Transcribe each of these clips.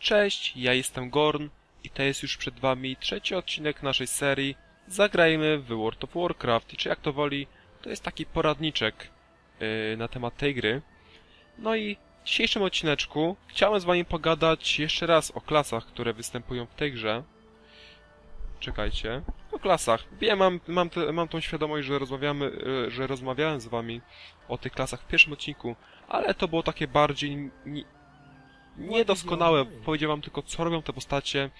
Cześć, ja jestem Gorn i to jest już przed wami trzeci odcinek naszej serii Zagrajmy w World of Warcraft, czy jak to woli, to jest taki poradniczek yy, na temat tej gry. No i w dzisiejszym odcineczku chciałem z wami pogadać jeszcze raz o klasach, które występują w tej grze. Czekajcie. O klasach. Wiem, mam, mam, te, mam tą świadomość, że rozmawiamy, yy, że rozmawiałem z wami o tych klasach w pierwszym odcinku, ale to było takie bardziej niedoskonałe. Powiedziałem wam tylko, co robią te postacie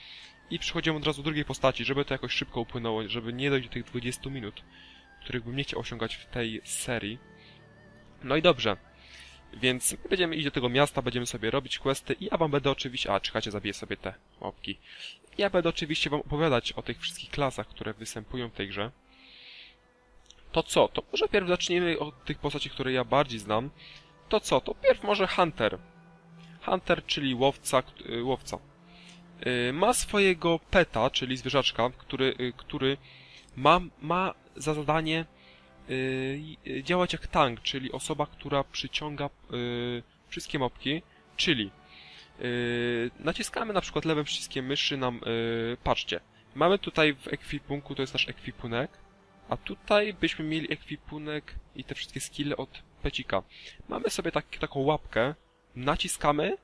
i przechodziłem od razu do drugiej postaci, żeby to jakoś szybko upłynęło, żeby nie dojść do tych 20 minut, których bym nie chciał osiągać w tej serii. No i dobrze. Więc będziemy iść do tego miasta, będziemy sobie robić questy i ja wam będę oczywiście... A, czekajcie, zabiję sobie te łapki. Ja będę oczywiście wam opowiadać o tych wszystkich klasach, które występują w tej grze. To co? To może pierw zaczniemy od tych postaci, które ja bardziej znam. To co? To pierw może Hunter. Hunter, czyli łowca, y, łowca. Y, ma swojego peta, czyli zwierzaczka, który, y, który ma, ma za zadanie działać jak tank, czyli osoba, która przyciąga wszystkie mopki, czyli naciskamy na przykład lewym przyciskiem myszy nam, patrzcie, mamy tutaj w ekwipunku, to jest nasz ekwipunek, a tutaj byśmy mieli ekwipunek i te wszystkie skille od pecika. Mamy sobie tak, taką łapkę, naciskamy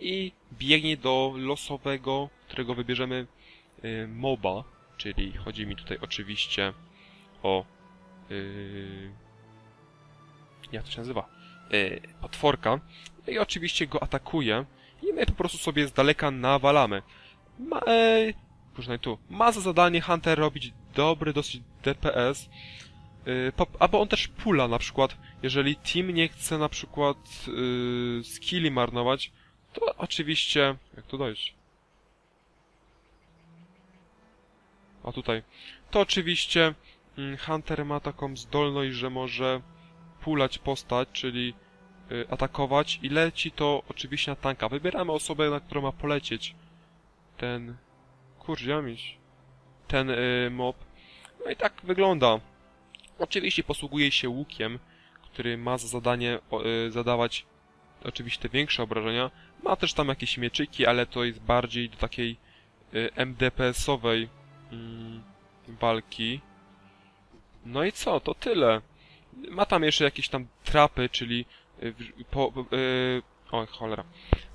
i biegnie do losowego, którego wybierzemy y, MOBA, czyli chodzi mi tutaj oczywiście o y, jak to się nazywa? Y, potworka. I oczywiście go atakuje i my po prostu sobie z daleka nawalamy. Ma, proszę tu. Ma za zadanie Hunter robić dobry dosyć DPS, y, albo on też pula na przykład, jeżeli team nie chce na przykład y, skilli marnować, to oczywiście... Jak tu dojść? A tutaj. To oczywiście mm, Hunter ma taką zdolność, że może pulać postać, czyli y, atakować i leci to oczywiście na tanka. Wybieramy osobę, na którą ma polecieć ten... Kurczę, mieć. Ten y, mob. No i tak wygląda. Oczywiście posługuje się łukiem, który ma za zadanie o, y, zadawać oczywiście większe obrażenia. Ma też tam jakieś mieczyki, ale to jest bardziej do takiej y, MDPS-owej mm, walki. No i co? To tyle. Ma tam jeszcze jakieś tam trapy, czyli y, po, oj, cholera.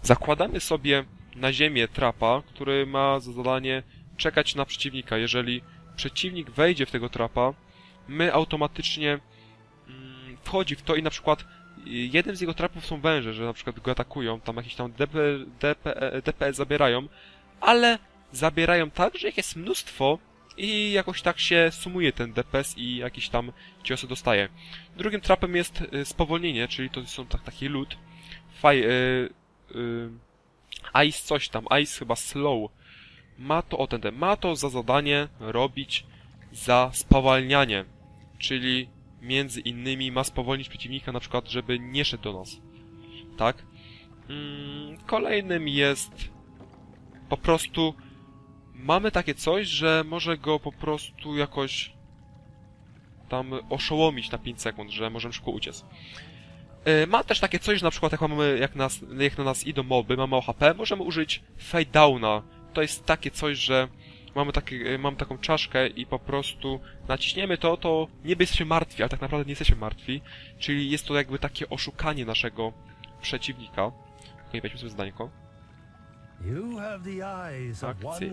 Zakładamy sobie na ziemię trapa, który ma za zadanie czekać na przeciwnika. Jeżeli przeciwnik wejdzie w tego trapa, my automatycznie wchodzi w to i na przykład jednym z jego trapów są węże, że na przykład go atakują, tam jakieś tam DP, DP, DPS zabierają, ale zabierają tak, że ich jest mnóstwo i jakoś tak się sumuje ten DPS i jakiś tam ciosy dostaje. Drugim trapem jest y, spowolnienie, czyli to są tak, taki lód. Faj, y, y, ice coś tam, ice chyba slow. Ma to o ten, ma to za zadanie robić za spowalnianie, czyli między innymi ma spowolnić przeciwnika na przykład, żeby nie szedł do nas. Tak? Mm, kolejnym jest po prostu mamy takie coś, że może go po prostu jakoś tam oszołomić na 5 sekund, że możemy szybko uciec. Yy, ma też takie coś, że na przykład jak mamy, jak, nas, jak na nas idą moby, mamy OHP, możemy użyć fade downa. To jest takie coś, że mamy, takie, mamy taką czaszkę i po prostu naciśniemy to, to niby jesteśmy martwi, ale tak naprawdę nie jesteśmy martwi. Czyli jest to jakby takie oszukanie naszego przeciwnika. Okej, weźmy sobie zdanko. Akcji.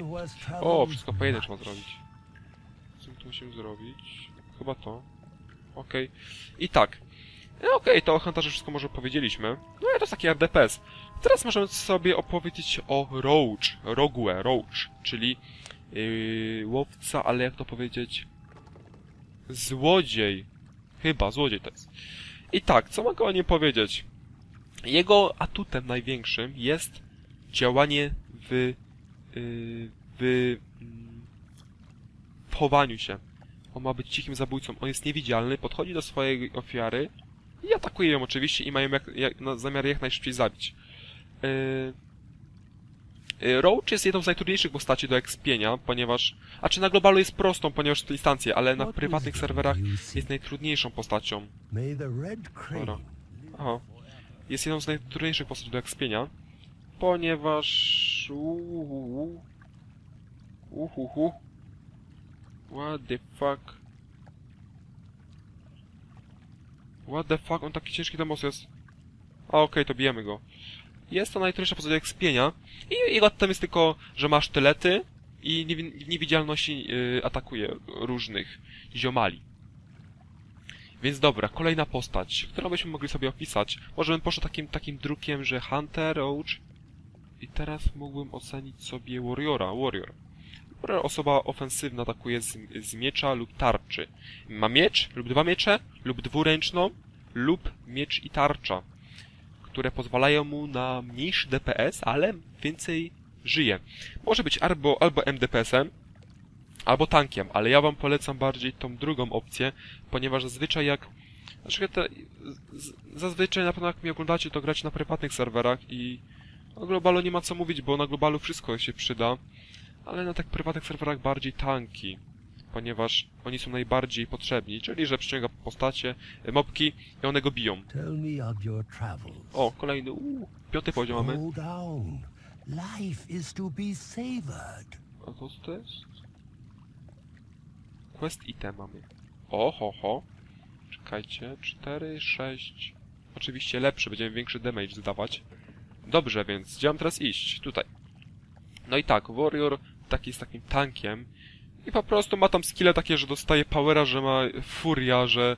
O, wszystko po trzeba zrobić. Co my tu musimy zrobić? Chyba to. Okej. I tak. E, Okej, to o Hunterze wszystko może powiedzieliśmy. No i to jest taki RDPS. Teraz możemy sobie opowiedzieć o Roach, Rogue, Roach, czyli yy, łowca, ale jak to powiedzieć? Złodziej. Chyba, złodziej to jest. I tak, co mogę o nim powiedzieć? Jego atutem największym jest działanie w, yy, w mm, chowaniu się. On ma być cichym zabójcą. On jest niewidzialny, podchodzi do swojej ofiary i atakuje ją oczywiście i mają jak, jak, no, zamiar jak najszybciej zabić. Yy, Roach jest jedną z najtrudniejszych postaci do ekspienia, ponieważ... A czy na globalu jest prostą, ponieważ to instancje, ale na prywatnych serwerach jest najtrudniejszą postacią. Dobra. Aha. Jest jedną z najtrudniejszych postaci do ekspienia. ponieważ... Uhuhu. Uhuhu. What the fuck? What the fuck? On taki ciężki most jest. A okej, to bijemy go. Jest to najtrudniejsza postać do ekspienia. I jego tam jest tylko, że masz tylety i w niewidzialności yy, atakuje różnych ziomali. Więc dobra, kolejna postać, którą byśmy mogli sobie opisać. Może bym poszedł takim, takim drukiem, że Hunter, Roach. I teraz mógłbym ocenić sobie Warriora, Warrior. Warrior osoba ofensywna atakuje z, z miecza lub tarczy. Ma miecz lub dwa miecze, lub dwuręczną, lub miecz i tarcza, które pozwalają mu na mniejszy DPS, ale więcej żyje. Może być albo, albo MDPS-em, albo tankiem, ale ja wam polecam bardziej tą drugą opcję, ponieważ zazwyczaj jak... Znaczy te, z, zazwyczaj na pewno jak mnie oglądacie, to gracie na prywatnych serwerach i na globalu nie ma co mówić, bo na globalu wszystko się przyda, ale na tak prywatnych serwerach bardziej tanki, ponieważ oni są najbardziej potrzebni, czyli że przyciąga postacie, y, mopki i one go biją. Tell me of your travels. O, kolejny, uuu, piąty poziom mamy. Life is to be savored. A co to jest? Quest item mamy. O, ho, ho. Czekajcie, 4, 6. Oczywiście lepszy, będziemy większy damage zdawać. Dobrze, więc gdzie mam teraz iść? Tutaj. No i tak, Warrior taki jest takim tankiem i po prostu ma tam skille takie, że dostaje powera, że ma furia, że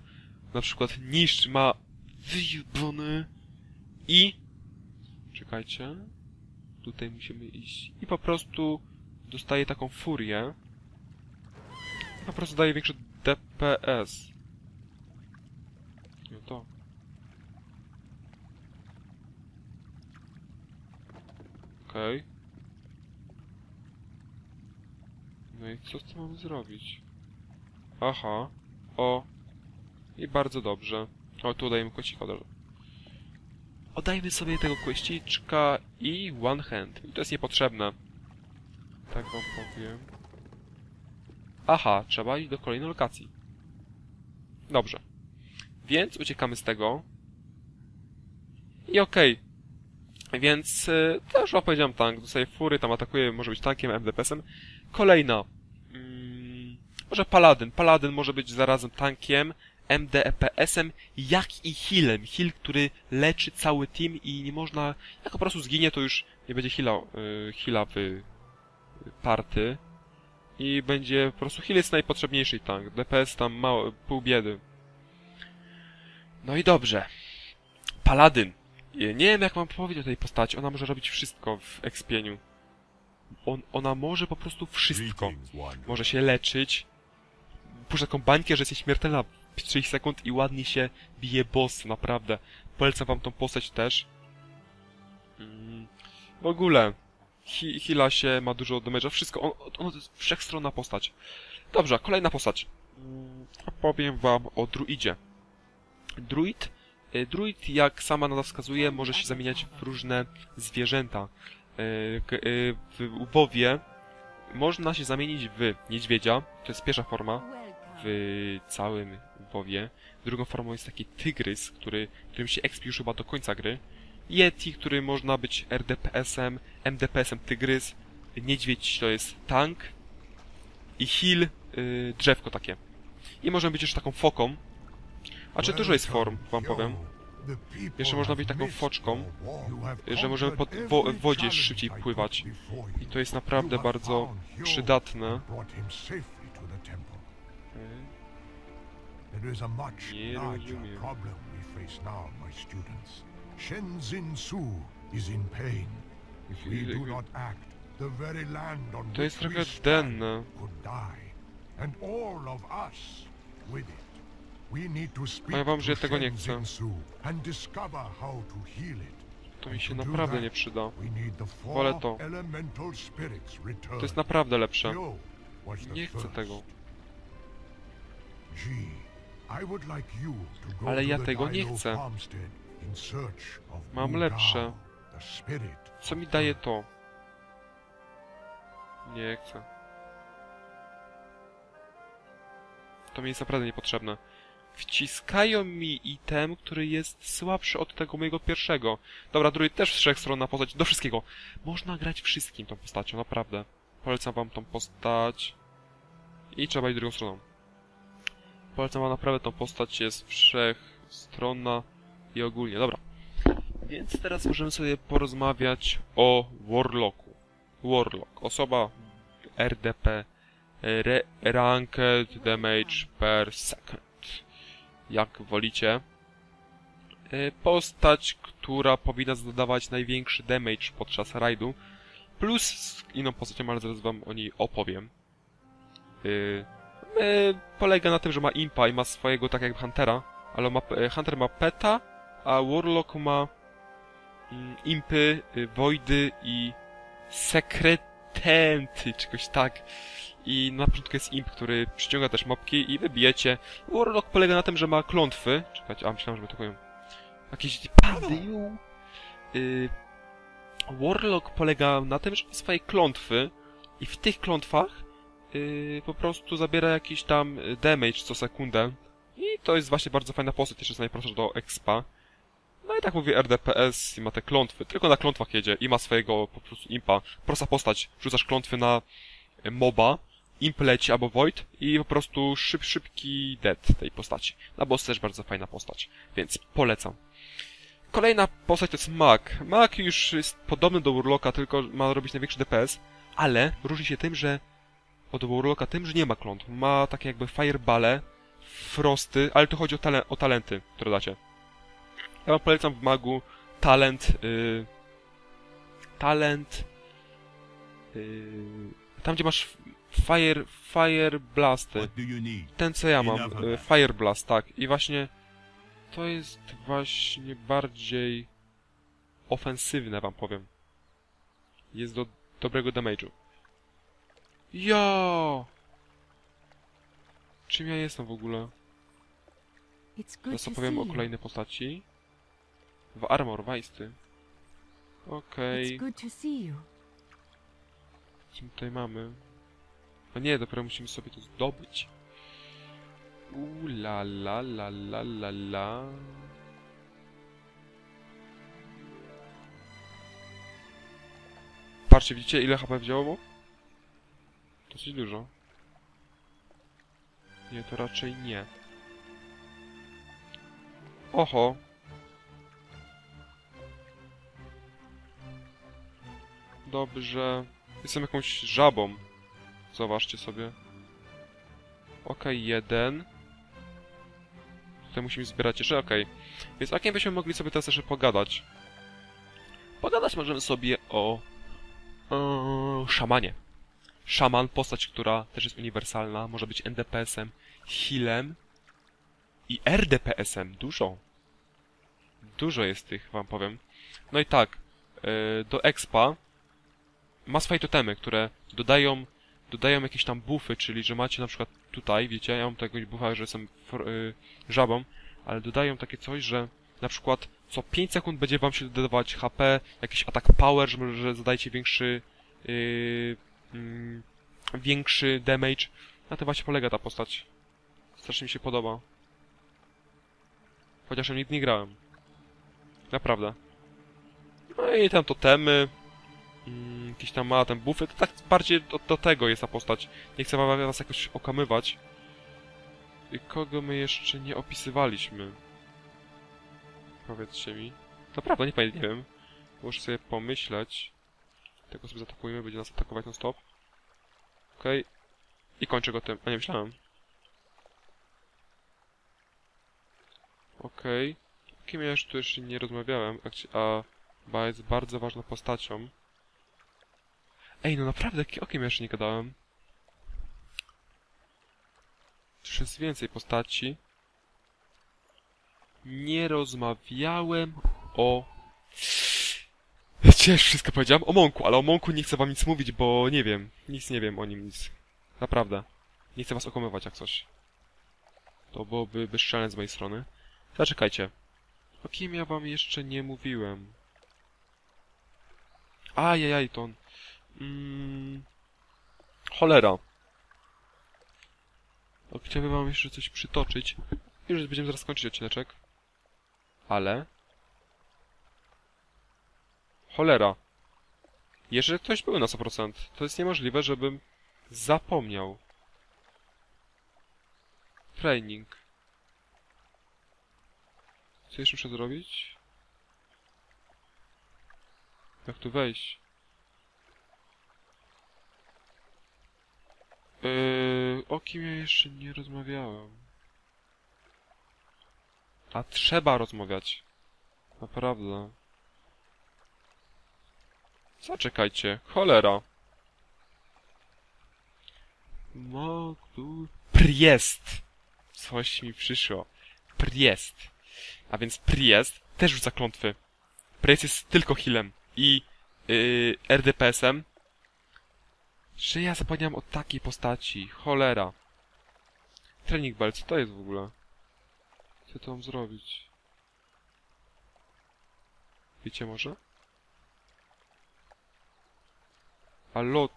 na przykład niszcz ma wyjebany i czekajcie. Tutaj musimy iść. I po prostu dostaje taką furię. I po prostu daje większy DPS no to okej no i co z tym mamy zrobić aha o i bardzo dobrze o tu dajemy kocika od razu Oddajmy sobie tego kłeściczka i one hand. I to jest niepotrzebne. Tak wam powiem. Aha, trzeba iść do kolejnej lokacji. Dobrze. Więc uciekamy z tego. I okej. Więc y, też opowiedziałem tank. Dostaje fury, tam atakuje, może być tankiem, MDPS-em. Kolejna. Może paladyn. Paladyn może być zarazem tankiem, MDPS-em, jak i healem. Heal, który leczy cały team i nie można... Jak po prostu zginie, to już nie będzie heala, y, heala w party. I będzie... Po prostu heal jest najpotrzebniejszy tank. DPS tam mało, pół biedy. No i dobrze. Paladyn. Y, Nie wiem, jak mam powiedzieć o tej postaci. Ona może robić wszystko w ekspieniu. On, ona może po prostu wszystko. Może się leczyć. Puszcza taką bańkę, że jest śmiertelna w 30 sekund i ładnie się bije boss, naprawdę. Polecam wam tą postać też. Mm, W ogóle, hi, hila się, ma dużo damage'a, wszystko, on, on to jest wszechstronna postać. Dobrze, kolejna postać. Mm, Opowiem wam o druidzie. Druid, y, druid, jak sama nazwa wskazuje, może się zamieniać w różne zwierzęta. K- y, W ubowie można się zamienić w niedźwiedzia, to jest pierwsza forma, w całym WoWie. Drugą formą jest taki tygrys, który, którym się expi już chyba do końca gry. Yeti, który można być RDPS-em, MDPS-em tygrys. Niedźwiedź to jest tank. I heal, y, drzewko takie. I można być jeszcze taką foką. A czy dużo jest form, wam powiem. Jeszcze można być taką foczką, że możemy pod wo wodzie szybciej pływać. I to jest naprawdę bardzo przydatne. There is a much larger problem we face now, my students. Shenzin Su is in pain. If we do not act, the very land on which we stand denne. could die, and all of us with it. We need to speak Powiem wam, że ja tego nie chcę. And discover how to heal it. To mi się naprawdę nie przyda. Wolę to. To jest naprawdę lepsze. Nie chcę tego. Ale ja tego nie chcę. Mam lepsze. Co mi daje to? Nie chcę. To mi jest naprawdę niepotrzebne. wciskają mi item, który jest słabszy od tego mojego pierwszego. Dobra, druid też wszechstronna postać, do wszystkiego. Można grać wszystkim tą postacią, naprawdę. Polecam wam tą postać. I trzeba iść drugą stroną. Polecam wam naprawdę tą postać, jest wszechstronna i ogólnie. Dobra. Więc teraz możemy sobie porozmawiać o Warlocku. Warlock. Osoba RDP. Re ranked Damage per Second. Jak wolicie. E, Postać, która powinna zadawać największy damage podczas rajdu. Plus z inną postacią, ale zaraz wam o niej opowiem. Yy, polega na tym, że ma impa i ma swojego tak jak Huntera, ale ma, e, Hunter ma peta, a Warlock ma mm, impy, y, voidy i sekretenty, czegoś tak. I na początku jest imp, który przyciąga też mopki i wybijecie. Warlock polega na tym, że ma klątwy. Czekajcie, a myślałem, że my atakują. Jakieś pady, y, Warlock polega na tym, że ma swoje klątwy i w tych klątwach y, po prostu zabiera jakiś tam y, damage co sekundę. I to jest właśnie bardzo fajna postać, jeszcze najprostsza do expa. No i tak mówię RDPS i ma te klątwy, tylko na klątwach jedzie i ma swojego po prostu impa. Prosta postać, rzucasz klątwy na y, moba, imp leci albo void i po prostu szyb, szybki dead tej postaci. Na boss też bardzo fajna postać, więc polecam. Kolejna postać to jest Mag. Mag już jest podobny do Warlocka, tylko ma robić największy DPS, ale różni się tym, że od Warlocka tym, że nie ma klątw. Ma takie jakby firebale, frosty, ale tu chodzi o, tale o talenty, które dacie. Ja wam polecam w Magu talent, yy, talent, yy, tam gdzie masz fire, fire blasty. Ten co ja mam, y, that. Fire Blast, tak. I właśnie to jest właśnie bardziej ofensywne, wam powiem. Jest do dobrego damage'u. Ja! Czym ja jestem w ogóle? Teraz opowiem o kolejnej postaci. W Armor Weisty. Okej, you. co tutaj mamy? No nie, dopiero musimy sobie to zdobyć. U la la la la la la. Patrzcie, widzicie ile HP wzięło? Dosyć dużo. Nie, to raczej nie. Oho. Dobrze. Jestem jakąś żabą. Zobaczcie sobie. Okej, jeden. Tutaj musimy zbierać jeszcze, okej. Więc o kim byśmy mogli sobie teraz jeszcze pogadać? Pogadać możemy sobie o... o szamanie. Szaman, postać, która też jest uniwersalna, może być NDPS-em, healem i RDPS-em. Dużo. Dużo jest tych, wam powiem. No i tak, yy, do expa ma swoje totemy, które dodają dodają jakieś tam buffy, czyli że macie na przykład tutaj, wiecie, ja mam jakiegoś buffa, że jestem y, żabą, ale dodają takie coś, że na przykład co 5 sekund będzie wam się dodawać HP, jakiś atak power, że, że zadajecie większy yy, mm, większy damage. Na tym właśnie polega ta postać. Strasznie mi się podoba. Chociaż ja nigdy nie grałem. Naprawdę. No i tam totemy. Mm, jakieś tam ma ten to tak bardziej do, do tego jest ta postać. Nie chcę was jakoś okamywać. Kogo my jeszcze nie opisywaliśmy? Powiedzcie mi. Naprawdę, nie nie wiem. Muszę sobie pomyśleć. Tego sobie zaatakujemy, będzie nas atakować non stop. Okej. I kończę go tym. A nie, myślałem. Okej. Kim ja tu jeszcze nie rozmawiałem, a, Ba jest bardzo ważną postacią. Ej, no naprawdę, o kim ja jeszcze nie gadałem? Już jest więcej postaci. Nie rozmawiałem o... Cię wszystko powiedziałem o Monku, ale o Monku nie chcę wam nic mówić, bo nie wiem. Nic nie wiem o nim, nic. Naprawdę. Nie chcę was okłamywać jak coś. To byłoby bezczelne z mojej strony. Zaczekajcie. O kim ja wam jeszcze nie mówiłem? Ajajaj, to on. Mm, cholera. Chciałbym wam jeszcze coś przytoczyć. Już będziemy zaraz kończyć odcineczek. Ale... Cholera. Jeżeli ktoś był na 100%, to jest niemożliwe, żebym zapomniał. Training. Co jeszcze muszę zrobić? Jak tu wejść? Yy, o kim ja jeszcze nie rozmawiałem? A trzeba rozmawiać. Naprawdę. Zaczekajcie. Cholera. Magdu... Priest! Coś mi przyszło. Priest. A więc Priest też rzuca klątwy. Priest jest tylko healem i yy, RDPS-em. Że ja zapomniałem o takiej postaci. Cholera. Training Bell, co to jest w ogóle? Co to mam zrobić? Wiecie może? A lot.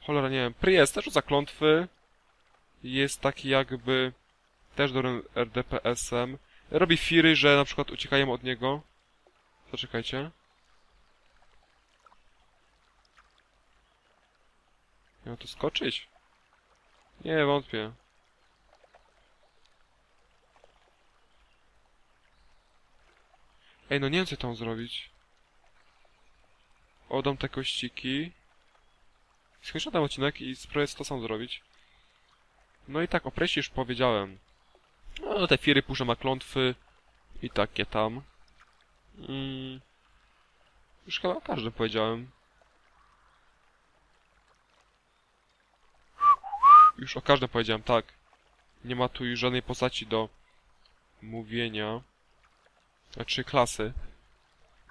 Cholera, nie wiem. Priest też rzuca klątwy. Jest taki jakby też dobrym RDPS-em. Robi firy, że na przykład uciekają od niego. Zaczekajcie. Miał tu skoczyć? Nie, wątpię. Ej, no nie wiem co tam zrobić. Oddam te kościki. Skończę ten odcinek i spróbuję to sam zrobić. No i tak, o już powiedziałem. No, te firy puszczę ma klątwy i takie tam. Mm. Już chyba o każdym powiedziałem. Już o każdym powiedziałem, tak. Nie ma tu już żadnej postaci do mówienia. Znaczy klasy.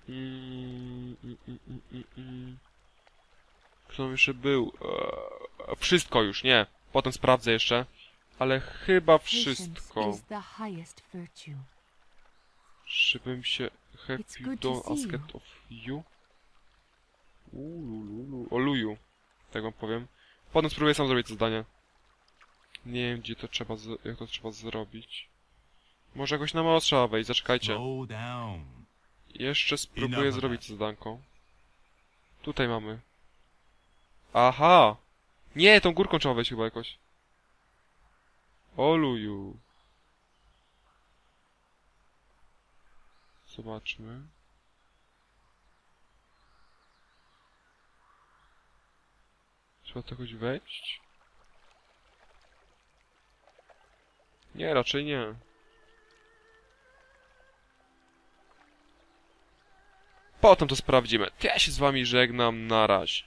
Mm, mm, mm, mm, mm, mm. Kto tam jeszcze był? Eee, wszystko już, nie. Potem sprawdzę jeszcze. Ale chyba wszystko. Żebym się happy It's good to don't see ask you. of you. Ulululu. O luju. Tak wam powiem. Potem spróbuję sam zrobić to zdanie. Nie wiem, gdzie to trzeba, z- jak to trzeba zrobić. Może jakoś na mało trzeba wejść, zaczekajcie. Jeszcze spróbuję zrobić to zadanko. Tutaj mamy. Aha! Nie, tą górką trzeba wejść chyba jakoś. O luju. Zobaczmy. Trzeba to jakoś wejść? Nie, raczej nie. Potem to sprawdzimy. To ja się z wami żegnam, na razie.